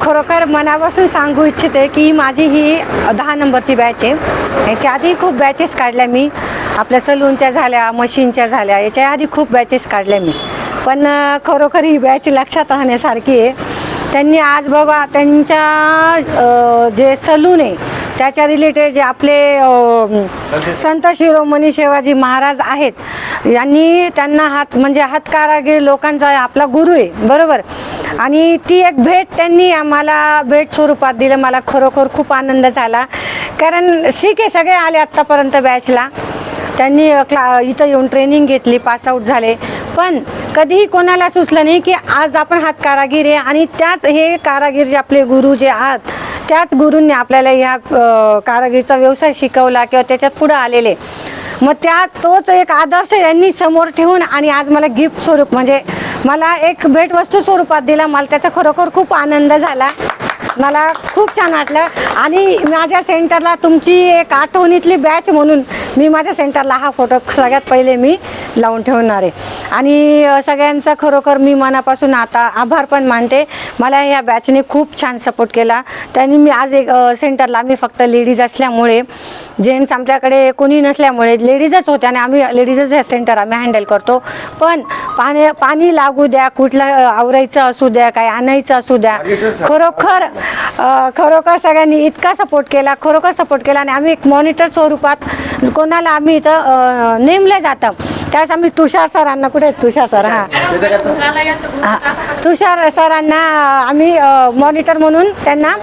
खरोखर मनापासून सांगू इच्छिते की माझी ही दहा नंबरची बॅच आहे. याच्या आधी खूप बॅचेस काढल्या मी. आपल्या सलूनच्या झाल्या मशीनच्या झाल्या याच्या आधी खूप बॅचेस काढल्या मी. पण खरोखर ही बॅच लक्षात राहण्यासारखी आहे. त्यांनी आज बाबा त्यांच्या जे सलून आहे त्याच्या रिलेटेड जे आपले संत शिरोमणी शिवाजी महाराज आहेत यांनी त्यांना हात म्हणजे हातकारागीर लोकांचा आपला गुरु आहे बरोबर? आणि ती एक भेट त्यांनी आम्हाला भेट स्वरूपात दिलं मला खरोखर खूप आनंद झाला. कारण शिके सगळे आले आत्तापर्यंत बॅचला त्यांनी क्ला इथं येऊन ट्रेनिंग घेतली पास आऊट झाले. पण कधीही कोणाला सुचलं नाही की आज आपण हात कारागीर आहे आणि त्याच हे कारागीर जे आपले गुरु जे आहात त्याच गुरूंनी आपल्याला ह्या कारागिरीचा व्यवसाय शिकवला किंवा त्याच्यात पुढं आलेले. मग त्या तोच एक आदर्श यांनी समोर ठेवून आणि आज मला गिफ्ट स्वरूप म्हणजे मला एक भेटवस्तू स्वरूपात दिला. मला त्याचा खरोखर खूप आनंद झाला. मला खूप छान वाटलं. आणि माझ्या सेंटरला तुमची एक आठवणीतली बॅच म्हणून मी माझ्या सेंटरला हा फोटो सगळ्यात पहिले मी लावून ठेवणार आहे. आणि सगळ्यांचा खरोखर मी मनापासून आता आभार पण मानते. मला ह्या बॅचने खूप छान सपोर्ट केला. त्यांनी मी आज एक सेंटरला मी फक्त लेडीज असल्यामुळे जेंट्स आमच्याकडे कोणी नसल्यामुळे लेडीजच होत्या आणि आम्ही लेडीजच हे सेंटर आम्ही हँडल करतो. पण पाणी पाणी लागू द्या कुठलं आवरायचं असू द्या काय आणायचं असू द्या खरोखर खरोखर सगळ्यांनी इतका सपोर्ट केला खरोखर सपोर्ट केला आणि आम्ही एक मॉनिटर स्वरूपात कोणाला आम्ही इथं नेमलं जातं. त्यास आम्ही तुषार सरांना कुठे तुषार सर? हां. हा. तुषार सरांना आम्ही मॉनिटर म्हणून त्यांना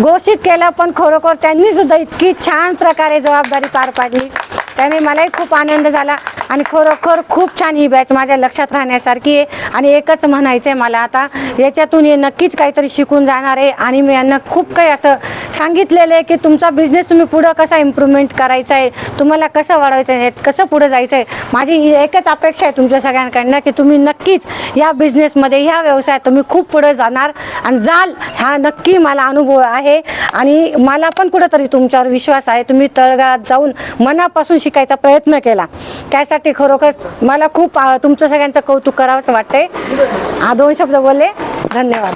घोषित केलं पण खरोखर त्यांनी सुद्धा इतकी छान प्रकारे जबाबदारी पार पाडली. त्याने मलाही खूप आनंद झाला. आणि खरोखर खूप छान ही बॅच माझ्या लक्षात राहण्यासारखी आहे. आणि एकच म्हणायचं आहे मला आता याच्यातून हे नक्कीच काहीतरी शिकून जाणार आहे. आणि मी यांना खूप काही असं सांगितलेलं आहे की तुमचा बिझनेस तुम्ही पुढं कसा इम्प्रूव्हमेंट करायचा आहे तुम्हाला कसं वाढवायचं आहे कसं पुढं जायचं आहे माझी ही एकच अपेक्षा आहे तुमच्या सगळ्यांकडनं की तुम्ही नक्कीच या बिझनेसमध्ये ह्या व्यवसायात तुम्ही खूप पुढे जाणार. आणि जाल हा नक्की मला अनुभव आहे. आणि मला पण कुठंतरी तुमच्यावर विश्वास आहे. तुम्ही तळगाळात जाऊन मनापासून शिकायचा प्रयत्न केला. त्यासाठी खरोखर मला खूप तुमचं सगळ्यांचं कौतुक करावंसं वाटतंय. हा दोन शब्द बोलले. धन्यवाद.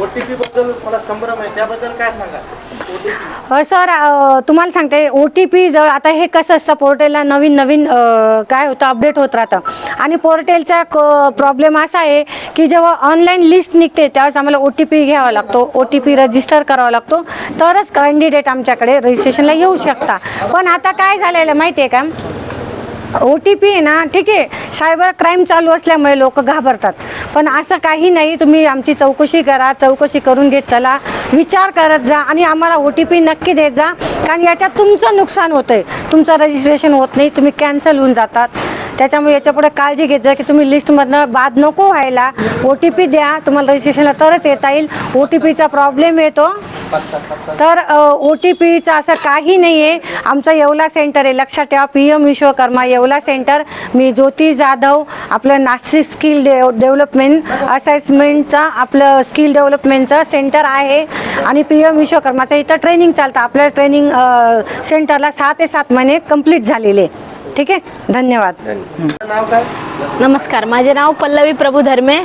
ओटीपी बद्दल मला संभ्रम आहे त्याबद्दल काय सांगा सर तुम्हाला सांगते ओ टी पी जर आता हे कसं असतं पोर्टेलला नवीन नवीन काय होतं अपडेट होत राहतं. आणि पोर्टेलचा प्रॉब्लेम असा आहे की जेव्हा ऑनलाईन लिस्ट निघते त्यावेळेस आम्हाला ओ टी पी घ्यावा लागतो. ओ टी पी रजिस्टर करावा लागतो. तरच कॅन्डिडेट आमच्याकडे रजिस्ट्रेशनला येऊ शकता. पण आता काय झालेलं माहिती आहे का? ओ टी पी आहे ना ठीक आहे. सायबर क्राईम चालू असल्यामुळे लोक घाबरतात. पण असं काही नाही तुम्ही आमची चौकशी करा चौकशी करून घेत चला. विचार करत जा आणि आम्हाला ओ टी पी नक्की देत जा. कारण याच्यात तुमचं नुकसान होतं आहे तुमचं रजिस्ट्रेशन होत नाही तुम्ही कॅन्सल होऊन जातात. त्याच्यामुळे याच्यापुढे काळजी घेत जा की तुम्ही लिस्टमधनं बाद नको व्हायला. ओ टी पी द्या. तुम्हाला रजिस्ट्रेशनला तरच येता येईल. ओ टी पीचा प्रॉब्लेम येतो. तर ओ टी पीचं असं काही नाही आहे आमचं येवला सेंटर आहे. लक्षात ठेवा. P M Vishwakarma Yeola centre मी ज्योती जाधव आपलं नाशिक स्किल डे डेव्हलपमेंट असेसमेंटचं आपलं स्किल डेव्हलपमेंटचं सेंटर आहे. आणि पी एम विश्वकर्माचं इथं ट्रेनिंग चालतं. आपल्या ट्रेनिंग सेंटरला सहा ते सात महिने कंप्लीट झालेले. ठीक आहे? धन्यवाद. नाव काय नमस्कार माझे नाव पल्लवी प्रभू धर्मे.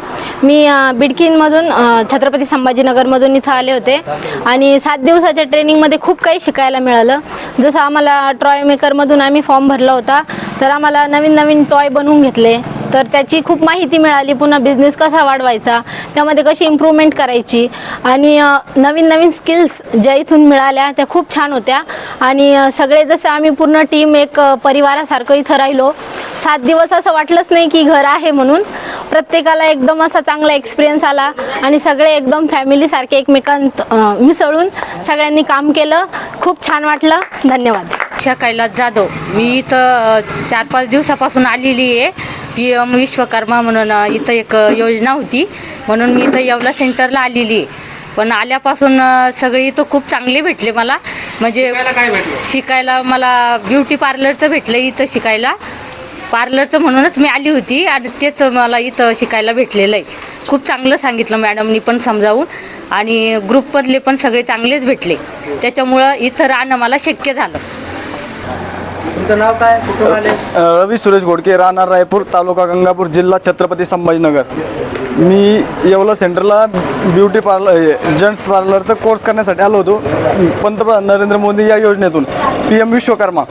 मी बिडकीनमधून छत्रपती संभाजीनगरमधून इथं आले होते. आणि सात दिवसाच्या ट्रेनिंगमध्ये खूप काही शिकायला मिळालं. जसं आम्हाला ट्रॉय मेकरमधून आम्ही फॉर्म भरला होता तर आम्हाला नवीन नवीन टॉय बनवून घेतले. तर त्याची खूप माहिती मिळाली. पुन्हा बिझनेस कसा वाढवायचा त्यामध्ये कशी इम्प्रूव्हमेंट करायची आणि नवीन नवीन स्किल्स ज्या इथून मिळाल्या त्या खूप छान होत्या. आणि सगळे जसं आम्ही पूर्ण टीम एक परिवारासारखं इथं राहिलो. सात दिवस असं वाटलंच नाही की घर आहे म्हणून. प्रत्येकाला एकदम असा चांगला एक्सपिरियन्स आला आणि सगळे एकदम फॅमिलीसारखे एकमेकांत मिसळून सगळ्यांनी काम केलं. खूप छान वाटलं. धन्यवाद. कैलास जाधव. मी इथं चार पाच दिवसापासून आलेली आहे. पी एम विश्वकर्मा म्हणून इथं एक योजना होती. म्हणून मी इथं येवला सेंटरला आलेली. आहे पण आल्यापासून सगळे इथं खूप चांगले भेटले मला. म्हणजे शिकायला मला ब्युटी पार्लरचं भेटलं इथं शिकायला. पार्लरचं म्हणूनच मी आली होती आणि तेच मला इथं शिकायला भेटलेलं आहे. खूप चांगलं सांगितलं मॅडमनी पण समजावून. आणि ग्रुपमधले पण सगळे चांगलेच भेटले. त्याच्यामुळं इथं राहणं मला शक्य झालं. तुमचं नाव काय? कुठून आले? रवी सुरेश घोडके राहणार रायपूर तालुका गंगापूर जिल्हा छत्रपती संभाजीनगर. मी येवला सेंटरला ब्युटी पार्लर जेंट्स पार्लरचा कोर्स करण्यासाठी आलो होतो. पंतप्रधान नरेंद्र मोदी या योजनेतून पी एम विश्वकर्मा.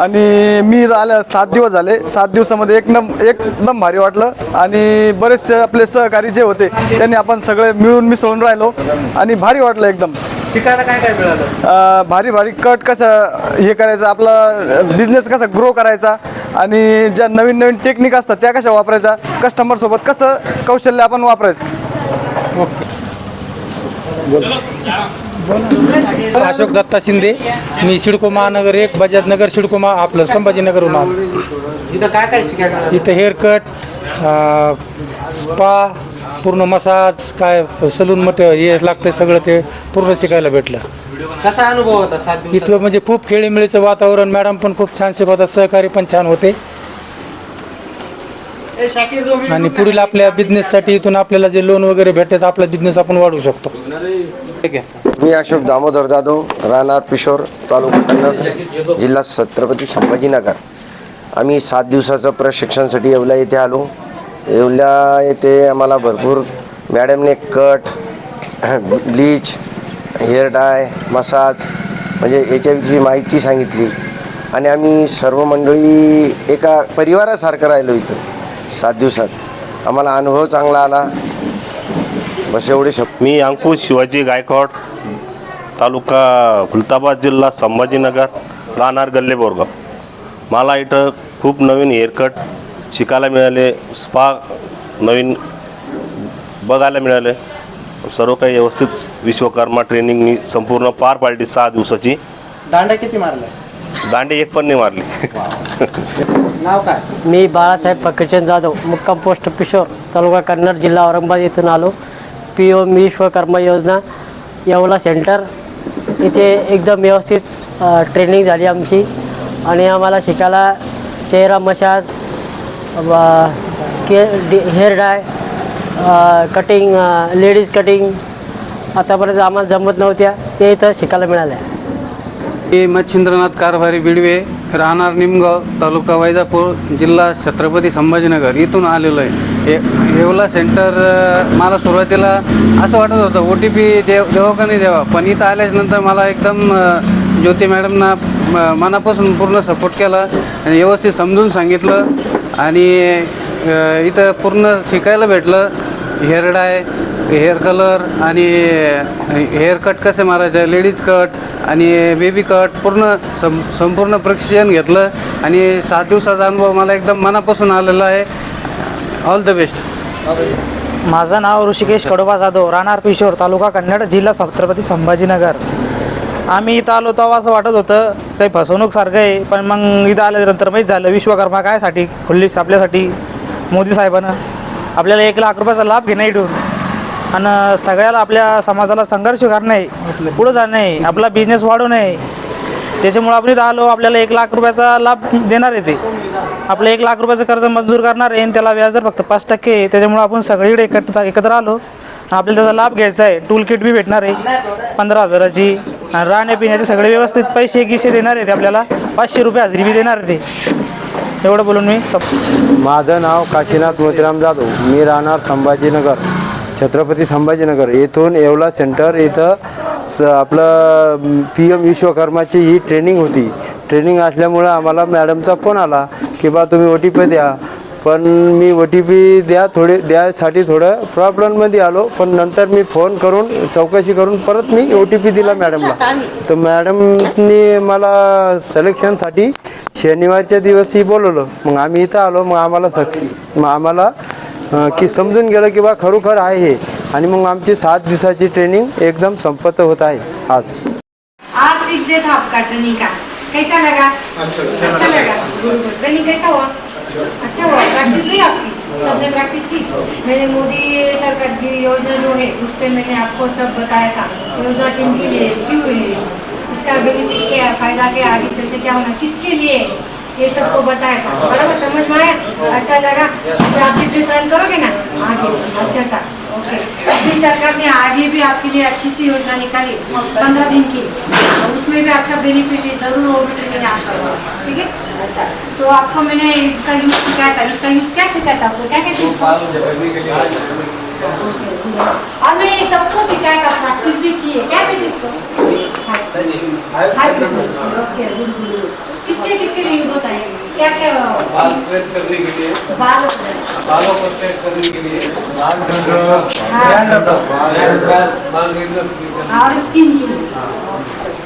आणि मी आल्या सात दिवस झाले. सात दिवसामध्ये एक नम एकदम भारी वाटलं. आणि बरेचसे आपले सहकारी जे होते त्यांनी आपण सगळे मिळून मिसळून राहिलो. आणि भारी वाटलं एकदम. शिकायला काय काय मिळालं? भारी भारी कट कसं हे करायचं आपला बिझनेस कसा ग्रो करायचा आणि ज्या नवीन नवीन टेक्निक असतात त्या कशा वापरायचा कस्टमरसोबत कसं कौशल्य आपण वापरायचं. अशोक दत्ता शिंदे मी सिडको महानगर एक बजाज नगर सिडको मा आपलं संभाजीनगरहून आलो. इथं काय काय शिकायला इथं हेअरकट स्पा पूर्ण मसाज काय सलून मट हे लागतं सगळं ते पूर्ण शिकायला भेटलं. कसा अनुभव होता इथं म्हणजे खूप खेळीमेळीचं वातावरण मॅडम पण खूप छान शिकवतात सहकारी पण छान होते. आणि पुढील आपल्या बिझनेससाठी इथून आपल्याला जे लोन वगैरे भेटत आपला बिझनेस आपण वाढवू शकतो. ठीक आहे. मी अशोक दामोदर जाधव राहणार पिशोर तालुका कन्नड जिल्हा छत्रपती संभाजीनगर. आम्ही सात दिवसाचं प्रशिक्षणासाठी येवला येथे आलो. येवला येथे आम्हाला भरपूर मॅडमने cut bleach hair dye massage म्हणजे याच्याविषयी माहिती सांगितली. आणि आम्ही सर्व मंडळी एका परिवारासारखं राहिलो इथं. सात दिवसात. आम्हाला अनुभव चांगला आला. बस एवढे शब्द मी अंकुश शिवाजी गायकवाड तालुका खुलताबाद जिल्हा संभाजीनगर राहणार गल्ले बोरगाव मला इथं खूप नवीन हेअरकट शिकायला मिळाले स्पा नवीन बघायला मिळाले. सर्व काही व्यवस्थित विश्वकर्मा ट्रेनिंग मी संपूर्ण पार पाडली सहा दिवसाची. दांडा किती मारलाय? दांडी एक पण नाही मारली. नाव काय? मी बाळासाहेब फकीरचंद जाधव मुक्काम पोस्ट पिशोर तालुका कन्नड जिल्हा औरंगाबाद येथून आलो. पी ओ विश्वकर्मा योजना येवला सेंटर. इथे एकदम व्यवस्थित ट्रेनिंग झाली आमची. आणि आम्हाला शिकायला चेहरा मशाज के hair dye cutting ladies cutting आतापर्यंत आम्हाला जमत नव्हत्या ते इथं शिकायला मिळाल्या. मी मच्छिंद्रनाथ कारभारी बिडवे राहणार निमगाव तालुका वैजापूर जिल्हा छत्रपती संभाजीनगर. इथून आलेलो आहे हे येवला सेंटर मला सुरुवातीला असं वाटत होतं ओ टी पी देव देवा का नाही देवा पण इथं आल्याच्यानंतर मला एकदम ज्योती मॅडमना म- मनापासून पूर्ण सपोर्ट केला आणि व्यवस्थित समजून सांगितलं आणि इथं पूर्ण शिकायला भेटलं. हेरडाय हेअर कलर आणि हेअर कट कसे मारायचे? लेडीज कट आणि बेबी कट पूर्ण सं संपूर्ण प्रशिक्षण घेतलं. आणि सात दिवसाचा अनुभव मला एकदम मनापासून आलेला आहे. ऑल द बेस्ट माझं नाव ऋषिकेश कडोबा जाधव राहणार पिशोर तालुका कन्नड जिल्हा छत्रपती संभाजीनगर. आम्ही इथं आलो तेव्हा असं वाटत होतं काही फसवणूकसारखं आहे पण मग इथं आल्यानंतर माहीत झालं विश्वकर्मा कायसाठी खुल्ली आपल्यासाठी मोदी साहेबानं आपल्याला एक लाख रुपयाचा लाभ घेणं इथून. आणि सगळ्याला आपल्या समाजाला संघर्ष करणं आहे पुढं जाणं आहे आपला बिझनेस वाढवणं त्याच्यामुळं आपण इथं आलो आपल्याला एक लाख रुपयाचा लाभ देणार आहे ते. आपलं एक लाख रुपयाचं कर्ज मंजूर करणार आहे आणि त्याला व्याजदर फक्त पाच टक्के आहे. त्याच्यामुळं आपण सगळीकडे एकत्र एकत्र आलो. आपल्याला त्याचा लाभ घ्यायचा आहे. टूल किट बी भेटणार आहे. पंधरा हजाराची. आणि राहण्यापिण्याचे सगळे व्यवस्थित पैसे गिसे देणार आहेत आपल्याला. पाचशे रुपये हजेरी बी देणार आहे ते. एवढं बोलून मी सप माझं नाव काशीनाथ मोतीराम जाधव. मी राहणार संभाजीनगर. छत्रपती संभाजीनगर येथून येवला सेंटर इथं स आपलं पी एम विश्वकर्माची ही ट्रेनिंग होती. ट्रेनिंग असल्यामुळं आम्हाला मॅडमचा फोन आला की बा तुम्ही ओ टी पी द्या. पण मी ओ टी पी द्या थोडे द्यासाठी थोडं प्रॉब्लेममध्ये आलो पण नंतर मी फोन करून चौकशी करून परत मी ओ टी पी दिला मॅडमला. तर मॅडमनी मला सिलेक्शनसाठी शनिवारच्या दिवशी बोलवलं. मग आम्ही इथं आलो मग आम्हाला सक्षी मग आम्हाला की समजून गेलं की बा खरोखर आहे हे. आणि मग आमची सात दिवसाची ट्रेनिंग एकदम संपत होत आहे आज. आज सिक्स डे था आपका ट्रेनिंग का? कैसा लगा? अच्छा लगा. ट्रेनिंग कैसा हुआ? अच्छा हुआ. प्रैक्टिस हुई आपकी? सबने प्रैक्टिस की? मैंने मोदी सरकार की योजना जो है उस पर मैंने आपको सब बताया था। योजना किनके लिए क्यों इसका बेनिफिट क्या फायदा क्या आगे चलते क्या होना किसके लिए? ये सबको बताया था। बराबर समझ में आया? अच्छा लगा। फिर आप जिस रन करोगे ना? आगे। अच्छा सा ओके। अपनी सरकार ने आगे भी आपके लिए अच्छी सी योजना निकाली पंद्रह दिन की। उसमें भी अच्छा बेनिफिट है ज़रूर वो भी आप करो ठीक है? अच्छा। तो आपको मैंने इसका यूज़ सिखाया था। इसका यूज़ क्या सिखाया था आपको? क्या क्या चीज़ को? और मैंने सबको सिखाया था प्रैक्टिस भी की है क्या चीज़ इसको ओके गुड गुड गुड किसके किसके लिए यूज़ होता है? क्या क्या बाल स्ट्रेट करने के लिए। बाल बालों को स्ट्रेट करने के लिए। हाँ, बाल बाल बाल लिए। और स्किन के लिए। ये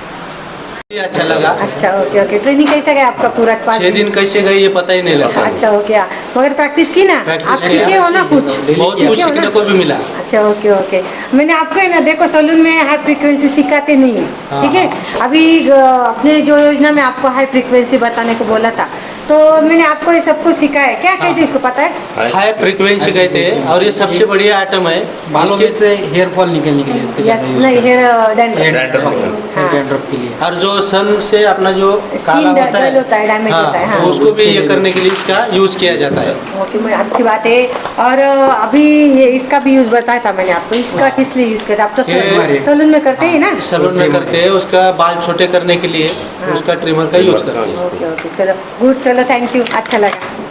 अच्छा लगा। अच्छा ओके ओके ट्रेनिंग कैसे गया आपका पूरा छह दिन कैसे गई ये पता ही नहीं लगा। अच्छा हो गया मगर प्रैक्टिस की ना? आप सीखे हो ना कुछ? बहुत कुछ सीखने को भी मिला। अच्छा ओके ओके मैंने आपको है ना देखो सलून में हाई फ्रिक्वेंसी सिखाते नहीं है हाँ। ठीक है। अभी अपने जो योजना में आपको हाई फ्रिक्वेंसी बताने को बोला था तो मैंने आपको ये सब कुछ सिखाया क्या हाँ। कहते हैं इसको पता है? हाई फ्रीक्वेंसी कहते हैं। और ये सबसे बढ़िया आइटम है। बालों में इसके से हेयर फॉल निकलने के लिए इसको यस नहीं हेयर हैं। डैंड्रफ हाँ। के लिए। और जो सन से अपना जो काला होता है होता है, हाँ, होता है, हाँ। तो उसको भी ये करने के लिए इसका यूज़ किया जाता है। ओके मैं अच्छी बात है। और अभी ये इसका भी यूज़ बताया था मैंने आपको। इसका किस लिए यूज़ करते हैं? आप तो सलून में करते हैं ना? सलून में करते हैं उसका बाल छोटे करने के लिए उसका ट्रिमर का यूज़ करते हैं। ओके ओके चलो गुड चलो थैंक यू अच्छा लगा।